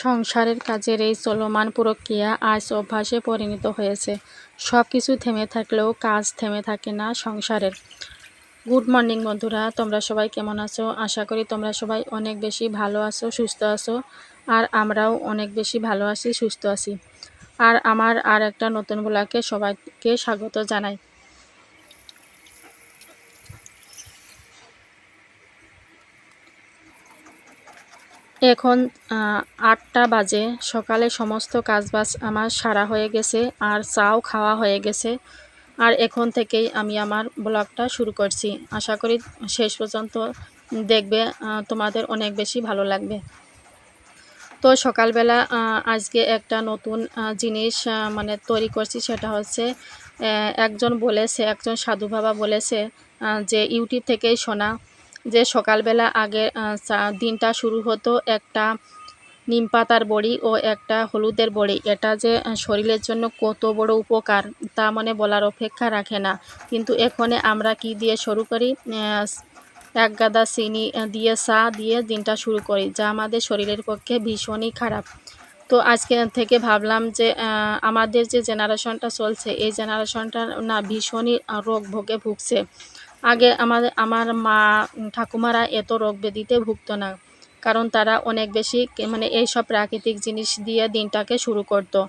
সংসারের কাজের এই চলমান প্রক্রিয়া আজ অভ্যাসে পরিণত হয়েছে। সব কিছু থেমে থাকলেও কাজ থেমে থাকে না সংসারের। গুড মর্নিং বন্ধুরা, তোমরা সবাই কেমন আছো? আশা করি তোমরা সবাই অনেক বেশি ভালো আছো, সুস্থ আছো, আর আমরাও অনেক বেশি ভালো আছি, সুস্থ আছি। আর আমার আর একটা নতুন ব্লগে সবাইকে স্বাগত জানাই। এখন আটটা বাজে। সকালে সমস্ত কাজবাজ আমার সারা হয়ে গেছে, আর চাও খাওয়া হয়ে গেছে। আর এখন থেকেই আমি আমার ব্লগটা শুরু করছি। আশা করি শেষ পর্যন্ত দেখবে তোমাদের অনেক বেশি ভালো লাগবে। তো সকালবেলা আজকে একটা নতুন জিনিস মানে তৈরি করছি, সেটা হচ্ছে একজন বলেছে, একজন সাধু বাবা বলেছে যে ইউটিউব থেকেই শোনা যে সকালবেলা আগে দিনটা শুরু হতো একটা নিম পাতার বড়ি ও একটা হলুদের বড়ি। এটা যে শরীরের জন্য কত বড় উপকার তা মানে বলার অপেক্ষা রাখে না। কিন্তু এখানে আমরা কি দিয়ে শুরু করি? এক গাদা চিনি দিয়ে চা দিয়ে দিনটা শুরু করি, যা আমাদের শরীরের পক্ষে ভীষণই খারাপ। তো আজকে থেকে ভাবলাম যে আমাদের যে জেনারেশনটা চলছে, এই জেনারেশনটা না ভীষণই রোগ ভোগে ভুগছে। আগে আমাদের আমার মা, ঠাকুমারা এত রোগ ব্যাধিতে ভুগতো না। কারণ তারা অনেক বেশি মানে এইসব প্রাকৃতিক জিনিস দিয়ে দিনটাকে শুরু করতো।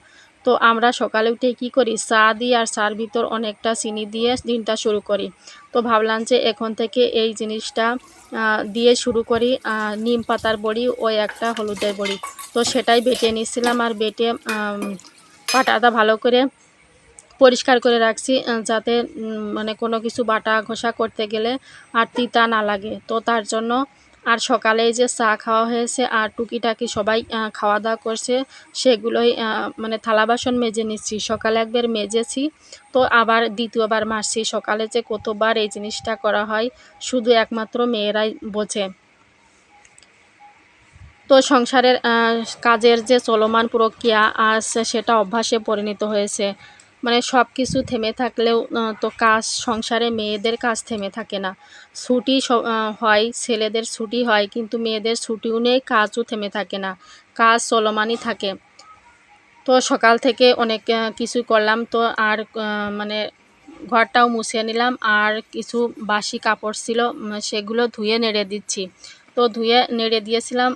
তো আমরা সকালে উঠে কি করি? চা দিই আর চার ভিতর অনেকটা চিনি দিয়ে দিনটা শুরু করি। তো ভাবলাম যে এখন থেকে এই জিনিসটা দিয়ে শুরু করি। নিম পাতার বড়ি ও একটা হলুদের বড়ি। তো সেটাই বেটে নিচ্ছিলাম আর বেটে পাটাটা ভালো করে পরিষ্কার করে রাখছি যাতে মানে কোনো কিছু বাটা ঘষা করতে গেলে আর তিতা না লাগে। তো তার জন্য আর সকালে যে চা খাওয়া হয়েছে আর টুকিটাকি সবাই খাওয়া দাওয়া করছে, সেগুলোই মানে থালা বাসন মেজে নিচ্ছি। সকালে একবার মেজেছি, তো আবার দ্বিতীয়বার মারছি। সকালে যে কতবার এই জিনিসটা করা হয়, শুধু একমাত্র মেয়েরাই বোঝে। তো সংসারের কাজের যে চলমান প্রক্রিয়া আজ সেটা অভ্যাসে পরিণত হয়েছে। মানে সব কিছু থেমে থাকলেও তো কাজ, সংসারে মেয়েদের কাজ থেমে থাকে না। ছুটি হয়, ছেলেদের ছুটি হয়, কিন্তু মেয়েদের ছুটিও নেই, কাজও থেমে থাকে না। কাজ চলমানই থাকে। তো সকাল থেকে অনেক কিছু করলাম, তো আর মানে ঘরটাও মুছে নিলাম। আর কিছু বাসি কাপড় ছিল সেগুলো ধুয়ে নেড়ে দিচ্ছি। তো ধুয়ে নেড়ে দিয়েছিলাম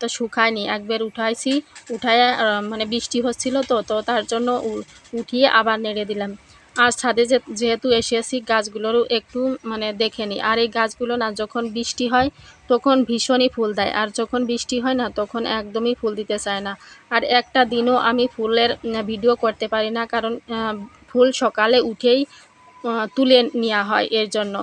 তো শুকায়নি। একবার উঠাইছি উঠায় মানে বৃষ্টি হচ্ছিল তো তো তার জন্য উঠিয়ে আবার নেড়ে দিলাম। আর ছাদে যেহেতু এসেছি, গাছগুলোরও একটু মানে দেখে নিই আর এই গাছগুলো না, যখন বৃষ্টি হয়, তখন ভীষণই ফুল দেয়। আর যখন বৃষ্টি হয় না, তখন একদমই ফুল দিতে চায় না। আর একটা দিনও আমি ফুলের ভিডিও করতে পারি না, কারণ ফুল সকালে উঠেই তুলে নেওয়া হয় এর জন্য।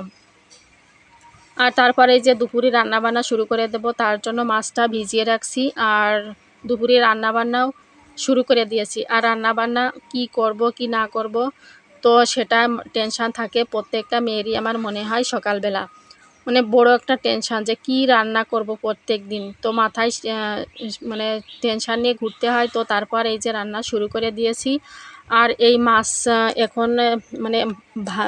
আর তারপরে যে দুপুরে রান্নাবান্না শুরু করে দেব, তার জন্য মাছটা ভিজিয়ে রাখছি আর দুপুরে রান্নাবান্নাও শুরু করে দিয়েছি। আর রান্নাবান্না কি করব, কি না করব, তো সেটা টেনশান থাকে। প্রত্যেকটা মেয়েরই আমার মনে হয় সকালবেলা। মানে বড় একটা টেনশান যে কি রান্না করব প্রত্যেক দিন। তো মাথায় মানে টেনশান নিয়ে ঘুরতে হয়। তো তারপর এই যে রান্না শুরু করে দিয়েছি। আর এই মাছ এখন মানে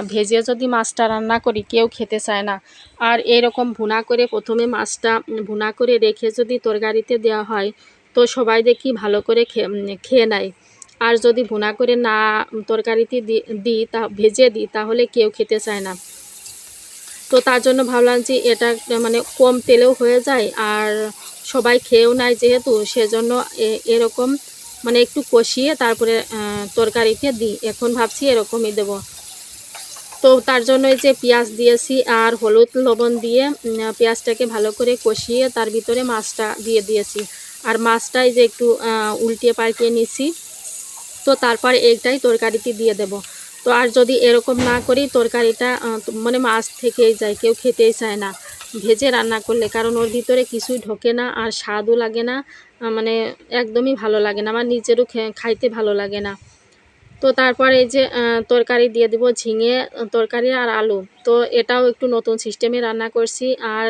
ভেজে যদি মাছটা রান্না করি, কেউ খেতে চায় না। আর এরকম ভুনা করে প্রথমে মাছটা ভুনা করে রেখে যদি তরকারিতে দেওয়া হয়, তো সবাই দেখি ভালো করে খেয়ে নেয়। আর যদি ভুনা করে না তরকারিতে দি- দিই, তা, ভেজে দিই, তাহলে কেউ খেতে চায় না। তো তার জন্য ভাবলাম যে এটা মানে কম তেলেও হয়ে যায়, আর সবাই খেয়েও নেয় যেহেতু, সেজন্য এরকম মানে একটু কষিয়ে তারপরে তরকারিতে দিই। এখন ভাবছি এরকমই দেবো। তো তার জন্য এই যে পেঁয়াজ দিয়েছি আর হলুদ লবণ দিয়ে পেঁয়াজটাকে ভালো করে কষিয়ে তার ভিতরে মাছটা দিয়ে দিয়েছি। আর মাছটাই যে একটু উল্টিয়ে পাল্টিয়ে নিছি তো তারপর এইটাই তরকারিতে দিয়ে দেব। তো আর যদি এরকম না করি তরকারিটা মানে মাছ থেকেই যায়, কেউ খেতেই চায় না। ভেজে রান্না করলে, কারণ ওর ভিতরে কিছুই ঢোকে না আর স্বাদও লাগে না মানে একদমই ভালো লাগে না, আমার নিজেরও খাইতে ভালো লাগে না। তো তারপর এই যে তরকারি দিয়ে দিব ঝিঙে, তরকারি আর আলু। তো এটাও একটু নতুন সিস্টেমে রান্না করছি, আর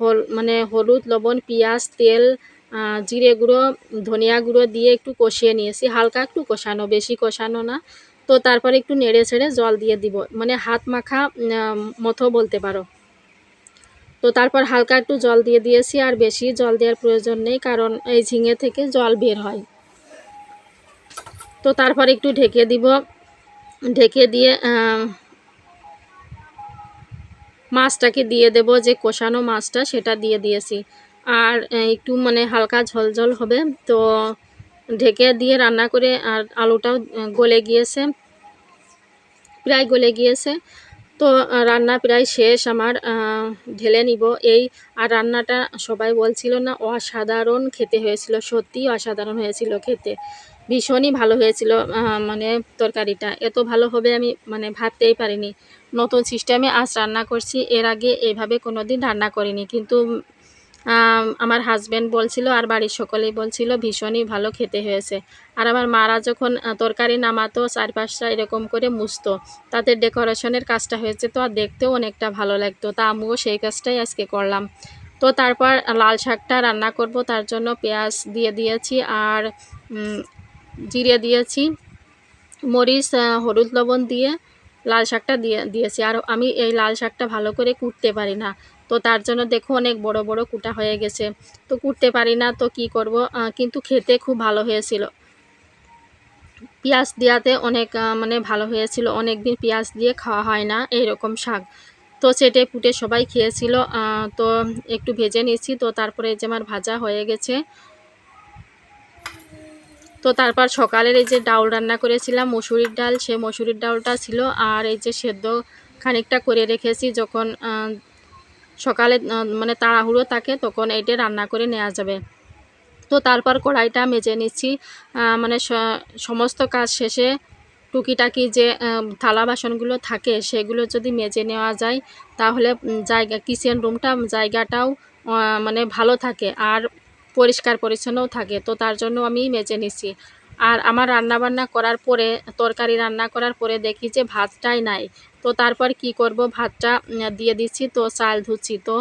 হল মানে হলুদ, লবণ, পেঁয়াজ, তেল জিরে গুঁড়ো, ধনিয়া গুঁড়ো দিয়ে একটু কষিয়ে নিয়েছি। হালকা একটু কষানো, বেশি কষানো না। তো তারপরে একটু নেড়ে ছেড়ে জল দিয়ে দিব। মানে হাত মাখা মতো বলতে পারো। তো তারপর হালকা একটু জল দিয়ে দিয়েছি, আর বেশি জল দেওয়ার প্রয়োজন নেই, কারণ এই ঝিঙে থেকে জল বের হয়। তো তারপর একটু ঢেকে দিব। ঢেকে দিয়ে মাছটাকে দিয়ে দেব, যে কষানো মাছটা সেটা দিয়ে দিয়েছি। আর একটু মানে হালকা ঝোল ঝোল হবে। তো ঢেকে দিয়ে রান্না করে আর আলুটাও গলে গিয়েছে, প্রায় গলে গিয়েছে। তো রান্না প্রায় শেষ। আমার ঢেলে নিব। এই, আর রান্নাটা সবাই বলছিল না, অসাধারণ খেতে হয়েছিল, সত্যি অসাধারণ হয়েছিল খেতে। ভীষণই ভালো হয়েছিল মানে তরকারিটা। এত ভালো হবে আমি মানে ভাবতেই পারিনি। নতুন সিস্টেমে আজ রান্না করছি, এর আগে এভাবে কোনো দিন রান্না করিনি। কিন্তু আমার হাজব্যান্ড বলছিল আর বাড়ির সকলেই বলছিল, ভীষণই ভালো খেতে হয়েছে। আর আমার মারা যখন তরকারি নামাতো, চারপাশটা এরকম করে মুছতো তাদের ডেকোরেশনের কাজটা হয়েছে তো আর দেখতেও অনেকটা ভালো লাগতো। তা আমিও সেই কাজটাই আজকে করলাম। তো তারপর লাল শাকটা রান্না করব, তার জন্য পেঁয়াজ দিয়ে দিয়েছি আর জিরে দিয়েছি, মরিচ হলুদ লবণ দিয়ে লাল শাকটা দিয়ে, দিয়েছি। আর আমি এই লাল শাকটা ভালো করে কুটতে পারি না। তো তার জন্য দেখো অনেক বড় বড় কুটা হয়ে গেছে। তো কুটতে পারি না, তো কি করব? কিন্তু খেতে খুব ভালো হয়েছিল। পেঁয়াজ দেওয়াতে অনেক মানে ভালো হয়েছিল। অনেক দিন পেঁয়াজ দিয়ে খাওয়া হয় না এইরকম শাক। তো চেটে পুটে সবাই খেয়েছিল। তো একটু ভেজে নিয়েছি। তো তারপরে এই যে আমার ভাজা হয়ে গেছে। তো তারপর সকালের এই যে ডাউল রান্না করেছিলাম, মসুরির ডাল, সে মসুরির ডালটা ছিল। আর এই যে সেদ্ধ খানিকটা করে রেখেছি যখন সকালে মানে তাড়াহুড়ো থাকে, তখন এইটা রান্না করে নেওয়া যাবে। তো তারপর কড়াইটা মেজে নিচ্ছি। মানে সমস্ত কাজ শেষে টুকিটাকি যে থালা বাসনগুলো থাকে, সেগুলো যদি মেজে নেওয়া যায়, তাহলে জায়গা কিচেন রুমটা জায়গাটাও মানে ভালো থাকে আর পরিষ্কার পরিচ্ছন্নও থাকে। তো তার জন্য আমি মেজে নিচ্ছি। আর আমার রান্না বান্না করার পরে, তরকারি রান্না করার পরে দেখি যে ভাতটাই নাই। তো তারপর কি করব? ভাতটা দিয়ে দিচ্ছি। তো চাল ধুচ্ছি। তো